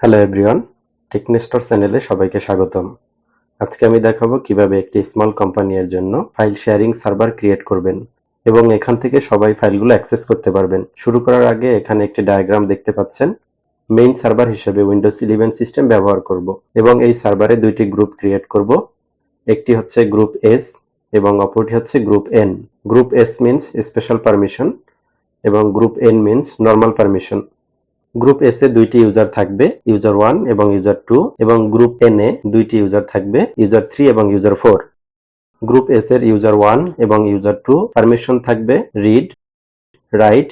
Hello everyone টেকনেস্টর চ্যানেলে সবাইকে স্বাগতম। আজকে আমি দেখাবো কীভাবে একটি স্মল কোম্পানি এর জন্য ফাইল শেয়ারিং সার্ভার ক্রিয়েট করবেন এবং এখান থেকে সবাই ফাইলগুলো অ্যাক্সেস করতে পারবেন। শুরু করার আগে এখানে একটি ডায়াগ্রাম দেখতে পাচ্ছেন। মেইন সার্ভার হিসেবে উইন্ডোজ ইলেভেন সিস্টেম ব্যবহার করব এবং এই সার্ভারে দুইটি গ্রুপ ক্রিয়েট করব। একটি হচ্ছে গ্রুপ এস এবং অপরটি হচ্ছে group N group S means special permission এবং group N means normal permission group S এ দুইটি ইউজার থাকবে ইউজার ওয়ান এবং ইউজার টু এবং গ্রুপ এন এ দুইটি ইউজার থাকবে ইউজার থ্রি এবং ইউজার ফোর গ্রুপ এস এর ইউজার ওয়ান এবং ইউজার টু পারমিশন থাকবে রিড রাইট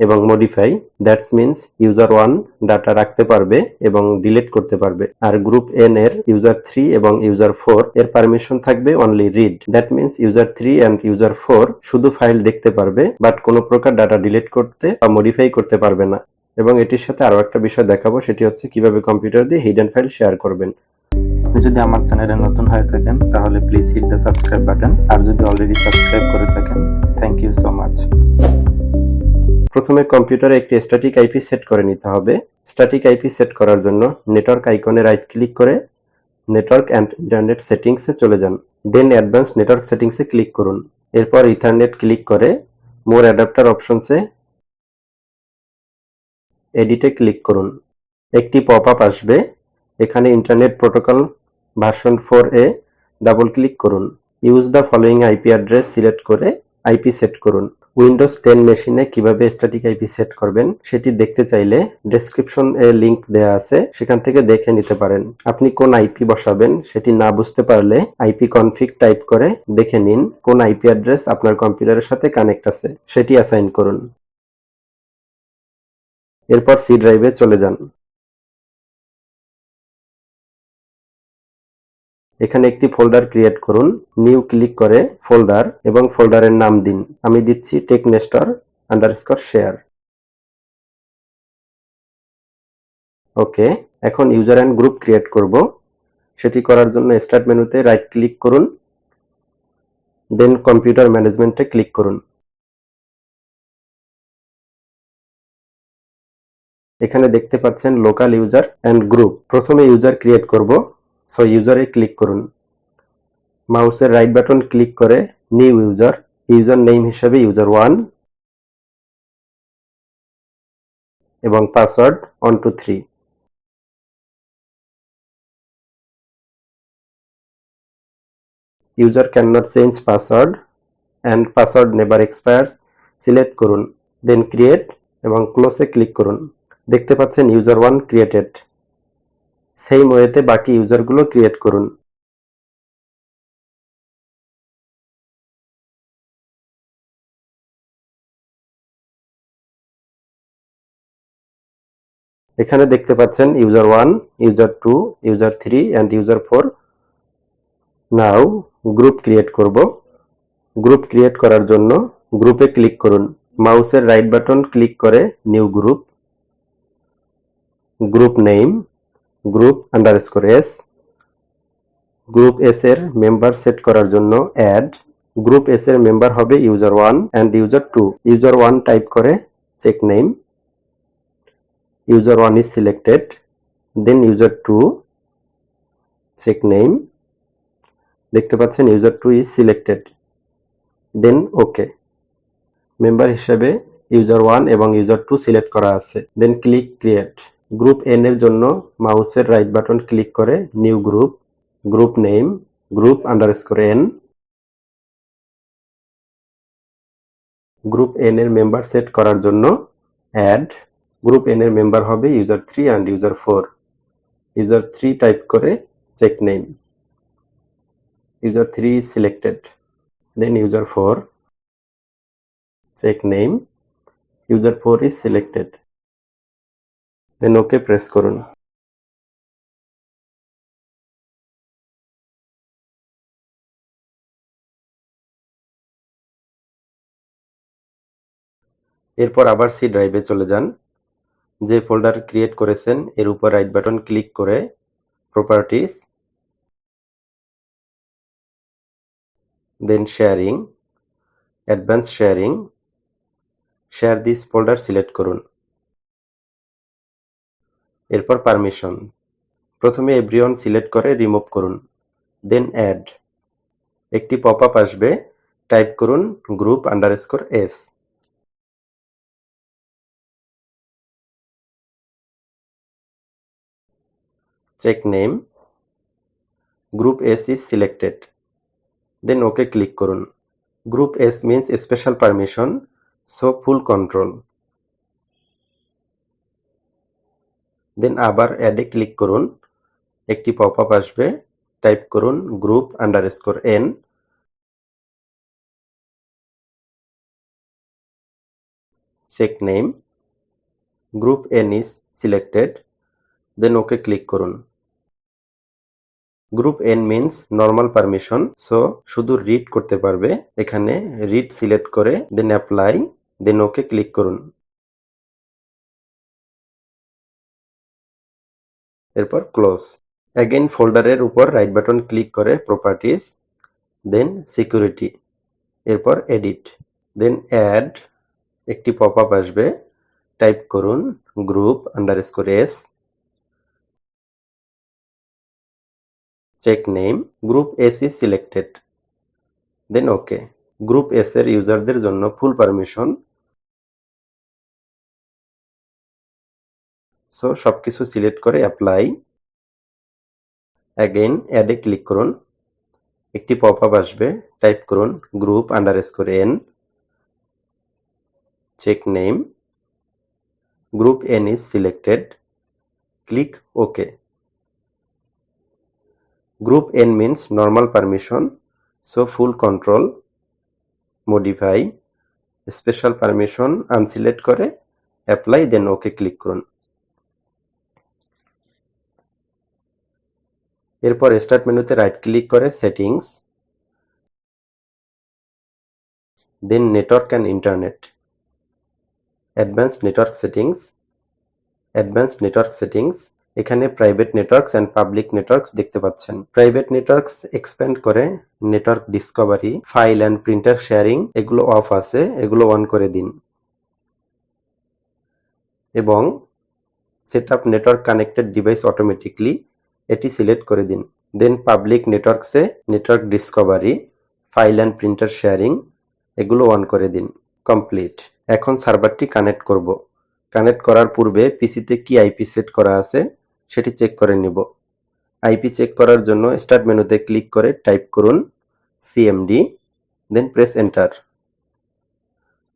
এবং modify that's means user one data রাখতে পারবে এবং ডিলিট করতে পারবে। আর গ্রুপ এন এর ইউজার থ্রি এবং ইউজার ফোর এর পারমিশন থাকবে only read that means user three and user four শুধু ফাইল দেখতে পারবে বাট কোনো প্রকার ডাটা ডিলিট করতে বা মডিফাই করতে পারবে না। এবং এটির সাথে আরও একটা বিষয় দেখাবো সেটি হচ্ছে কীভাবে কম্পিউটার দিয়ে হিডেন ফাইল শেয়ার করবেন। আপনি যদি আমার চ্যানেলে নতুন হয়ে থাকেন তাহলে please hit the subscribe button আর যদি অলরেডি সাবস্ক্রাইব করে থাকেন থ্যাংক ইউ সো মাচ প্রথমে কম্পিউটারে একটি স্ট্যাটিক আইপি সেট করে নিতে হবে। স্ট্যাটিক আইপি সেট করার জন্য নেটওয়ার্ক আইকনে রাইট ক্লিক করে নেটওয়ার্ক অ্যান্ড ইন্টারনেট সেটিংসে চলে যান। দেন অ্যাডভান্স নেটওয়ার্ক সেটিংসে ক্লিক করুন। এরপর ইথারনেট ক্লিক করে মোর অ্যাডাপ্টার অপশনসে এডিটে ক্লিক করুন। একটি পপ আপ আসবে। এখানে ইন্টারনেট প্রোটোকল ভার্সন ফোর এ ডাবল ক্লিক করুন। Use the following IP address select করে আইপি সেট করুন। উইন্ডোজ টেন মেশিনে কীভাবে স্ট্যাটিক আইপি সেট করবেন সেটি দেখতে চাইলে ডেসক্রিপশন এ লিংক দেয়া আছে। সেখান থেকে দেখে নিতে পারেন। আপনি কোন আইপি বসাবেন সেটি না বুঝতে পারলে আইপি কনফিগ টাইপ করে দেখে নিন কোন আইপি অ্যাড্রেস আপনার কম্পিউটারের সাথে কানেক্ট আছে। সেটি অ্যাসাইন করুন। এরপর সি ড্রাইভে চলে যান। এখানে একটি ফোল্ডার ক্রিয়েট করুন। নিউ ক্লিক করে ফোল্ডার এবং ফোল্ডারের নাম দিন। আমি দিচ্ছি টেকনেস্টর আন্ডারস্কোর শেয়ার ওকে, এখন ইউজার অ্যান্ড গ্রুপ ক্রিয়েট করব। সেটি করার জন্য স্টার্ট মেনুতে রাইট ক্লিক করুন। দেন কম্পিউটার ম্যানেজমেন্টে ক্লিক করুন। এখানে দেখতে পাচ্ছেন লোকাল ইউজার অ্যান্ড গ্রুপ প্রথমে ইউজার ক্রিয়েট করব সো ইউজারে ক্লিক করুন। মাউসের রাইট বাটন ক্লিক করে নিউ ইউজার ইউজার নেম হিসেবে ইউজার ওয়ান এবং password one two three user can not change password and password never expires select করুন then create এবং ক্লোজে ক্লিক করুন। দেখতে পাচ্ছেন ইউজার ওয়ান ক্রিয়েটেড সেম ওয়েতে বাকি ইউজারগুলো ক্রিয়েট করুন। এখানে দেখতে পাচ্ছেন user one user two user three and user four now group create করব। গ্রুপ ক্রিয়েট করার জন্য গ্রুপে ক্লিক করুন। মাউসের রাইট বাটন ক্লিক করে new group group name group underscore S group S এর মেম্বার সেট করার জন্য অ্যাড গ্রুপ এস এর মেম্বার হবে user one and user two user one type করে check name user 1 is selected, then user 2 check name, দেখতে পাচ্ছেন user 2 is selected, then okay member হিসেবে user 1 এবং user 2 সিলেক্ট করা আছে, then click create group n এর জন্য মাউসের রাইট বাটন ক্লিক করে new group group name group underscore n group n এর মেম্বার সেট করার জন্য অ্যাড গ্রুপ এন এর মেম্বার হবে user three and user four user three type করে check name three is selected then user four check name user four is selected then okay press করুন এরপর আবার C ড্রাইভে চলে যান। যে ফোল্ডার ক্রিয়েট করেছেন, এর উপর রাইট বাটন ক্লিক করে properties then sharing advance sharing share this folder select করুন। এরপর পারমিশন প্রথমে এভরিওয়ান সিলেক্ট করে রিমুভ করুন দেন অ্যাড একটি পপ আপ আসবে টাইপ করুন group underscore S check name group S is selected then okay click করুন। Group S means special permission so full control then আবার অ্যাডে ক্লিক করুন। একটি পপ আপ আসবে। টাইপ করুন group underscore N check name group N is selected then okay click করুন। Group N means normal permission so শুধু read করতে পারবে। এখানে রিড সিলেক্ট করে দেন অ্যাপ্লাই দেন ওকে ক্লিক করুন। এরপর ক্লোজ অ্যাগেন ফোল্ডারের উপর রাইট বাটন ক্লিক করে প্রপার্টিজ দেন সিকিউরিটি এরপর এডিট দেন অ্যাড একটি পপ আপ আসবে। টাইপ করুন group underscore S check name group S is selected then okay group S এর ইউজারদের জন্য ফুল পারমিশন সো সবকিছু সিলেক্ট করে অ্যাপ্লাই অ্যাগেন অ্যাডে ক্লিক করুন। একটি পপ আপ আসবে। টাইপ করুন group underscore N check name group N is selected click okay Group N means normal permission, so full control, modify, special permission unselect করে apply then OK click করুন। এরপর start মেনুতে right click করে settings then network and internet advance network settings advance network settings এখানে private networks and public networks দেখতে পাচ্ছেন। Private networks expand করে network discovery file and printer sharing এগুলো off আছে, এগুলো অন করে দিন। এবং set up network connected device automatically এটি সিলেক্ট করে দিন। Then public নেটওয়ার্কসে network discovery file and printer sharing এগুলো অন করে দিন। কমপ্লিট এখন সার্ভারটি কানেক্ট করব। কানেক্ট করার পূর্বে পিসিতে কি আইপি সেট করা আছে সেটি চেক করে নিব। আইপি চেক করার জন্য স্টার্ট মেনুতে ক্লিক করে টাইপ করুন CMD then press enter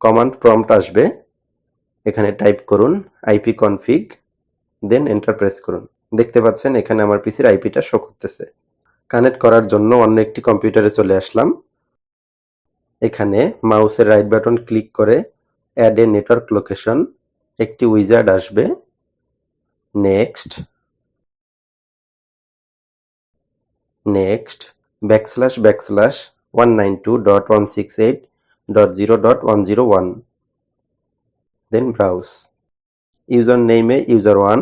command prompt আসবে। এখানে টাইপ করুন IP config then enter press করুন। দেখতে পাচ্ছেন, এখানে আমার পিসির আইপিটা শো করতেছে। কানেক্ট করার জন্য অন্য একটি কম্পিউটারে চলে আসলাম। এখানে মাউসের রাইট বাটন ক্লিক করে অ্যাড এ নেটওয়ার্ক লোকেশন একটি উইজার্ড আসবে। Next next backslash backslash one nine two dot one six eight dot zero dot one zero one then browse user নেইমে user one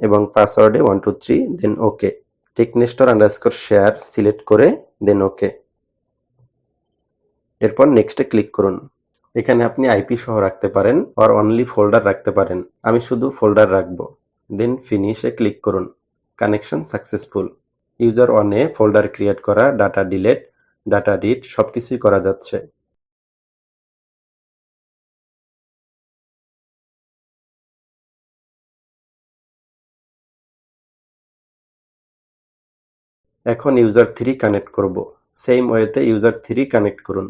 এবং পাসওয়ার্ডে one two three then okay টেকনেস্টর underscore share select করে then ওকে এরপর নেক্সটে click করুন। এখানে আপনি IP সহ রাখতে পারেন আর অনলি ফোল্ডার রাখতে পারেন। আমি শুধু ফোল্ডার রাখব। দেন ফিনিশে ক্লিক করুন। কানেকশন সাকসেসফুল ইউজার অনে ফোল্ডার ক্রিয়েট করা ডাটা ডিলেট ডাটা রিড সব কিছুই করা যাচ্ছে। এখন ইউজার থ্রি কানেক্ট করব। সেম ওয়েতে ইউজার থ্রি কানেক্ট করুন।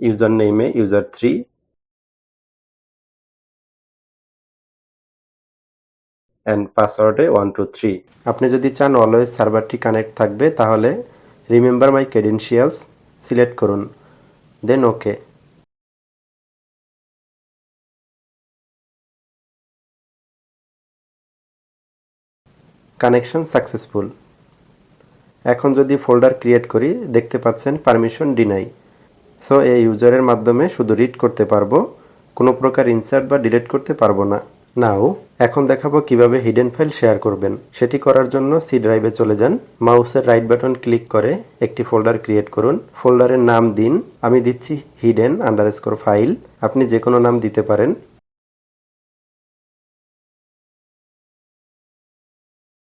ইউজার নেইমে ইউজার থ্রি অ্যান্ড পাসওয়ার্ডে ওয়ান টু থ্রি আপনি যদি চান অলওয়েজ সার্ভারটি কানেক্ট থাকবে, তাহলে রিমেম্বার মাই ক্রেডেনশিয়ালস সিলেক্ট করুন। দেন ওকে কানেকশন সাকসেসফুল এখন যদি ফোল্ডার ক্রিয়েট করি, দেখতে পাচ্ছেন পারমিশন ডিনাই সো এই ইউজারের মাধ্যমে শুধু রিড করতে পারব, কোনো প্রকার ইনসার্ট বা ডিলিট করতে পারব না। নাও, এখন দেখাবো কীভাবে হিডেন ফাইল শেয়ার করবেন। সেটি করার জন্য সি ড্রাইভে চলে যান। মাউসের রাইট বাটন ক্লিক করে একটি ফোল্ডার ক্রিয়েট করুন। ফোল্ডারের নাম দিন। আমি দিচ্ছি হিডেন আন্ডারস্কোর ফাইল আপনি যে কোনো নাম দিতে পারেন।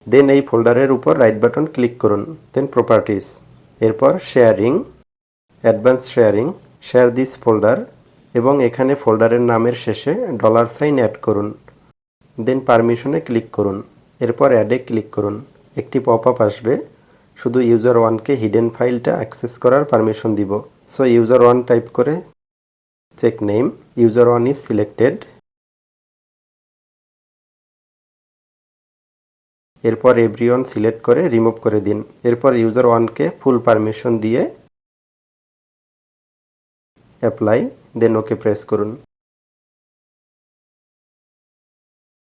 দেন এই ফোল্ডারের উপর রাইট বাটন ক্লিক করুন। দেন প্রপার্টিস এরপর sharing advance sharing share this folder এবং এখানে ফোল্ডারের নামের শেষে ডলার সাইন অ্যাড করুন। দেন পারমিশনে ক্লিক করুন। এরপর অ্যাডে ক্লিক করুন। একটি পপ আপ আসবে। শুধু ইউজার ওয়ানকে হিডেন ফাইলটা অ্যাক্সেস করার পারমিশন দিব। সো ইউজার ওয়ান টাইপ করে check name user one is selected এরপর এভরিওয়ান সিলেক্ট করে রিমুভ করে দিন। এরপর ইউজার ওয়ানকে ফুল পারমিশন দিয়ে অ্যাপ্লাই দেন ওকে প্রেস করুন।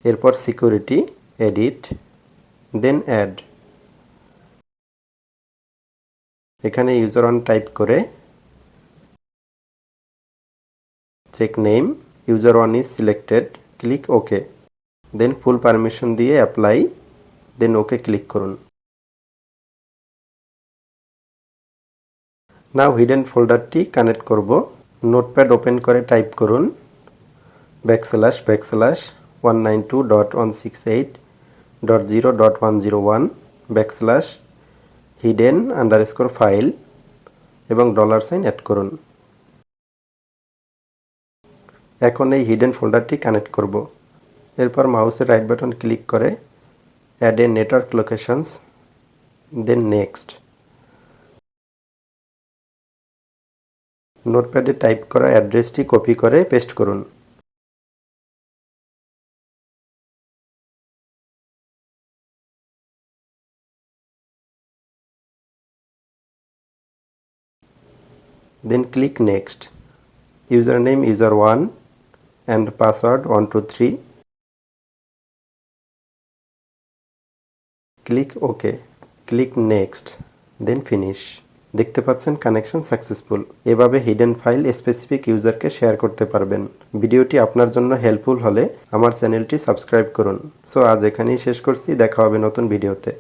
এরপর সিকিউরিটি, এডিট, দেন অ্যাড। এখানে ইউজার ওয়ান টাইপ করে check name, user one is selected, click okay. Then full permission দিয়ে অ্যাপ্লাই, দেন ওকে ক্লিক করুন। নাও হিডেন ফোল্ডারটি connect করব। Notepad open করে type করুন। Backslash backslash. One nine two dot one six eight dot zero dot one zero one backslash hidden underscore file এবং dollar sign add করুন। এখন এই hidden ফোল্ডারটি কানেক্ট করব। এরপর মাউসের রাইট বাটন ক্লিক করে add a network locations then next নোটপ্যাডে type করা অ্যাড্রেসটি কপি করে পেস্ট করুন। Then click next. Username user1 and password 123 click ok. Click next. Then finish. দেখতে পাচ্ছেন কানেকশন সাকসেসফুল এভাবে হিডেন ফাইল স্পেসিফিক ইউজারকে শেয়ার করতে পারবেন। ভিডিওটি আপনার জন্য হেল্পফুল হলে আমার চ্যানেলটি সাবস্ক্রাইব করুন। সো আজ এখানেই শেষ করছি। দেখা হবে নতুন ভিডিওতে।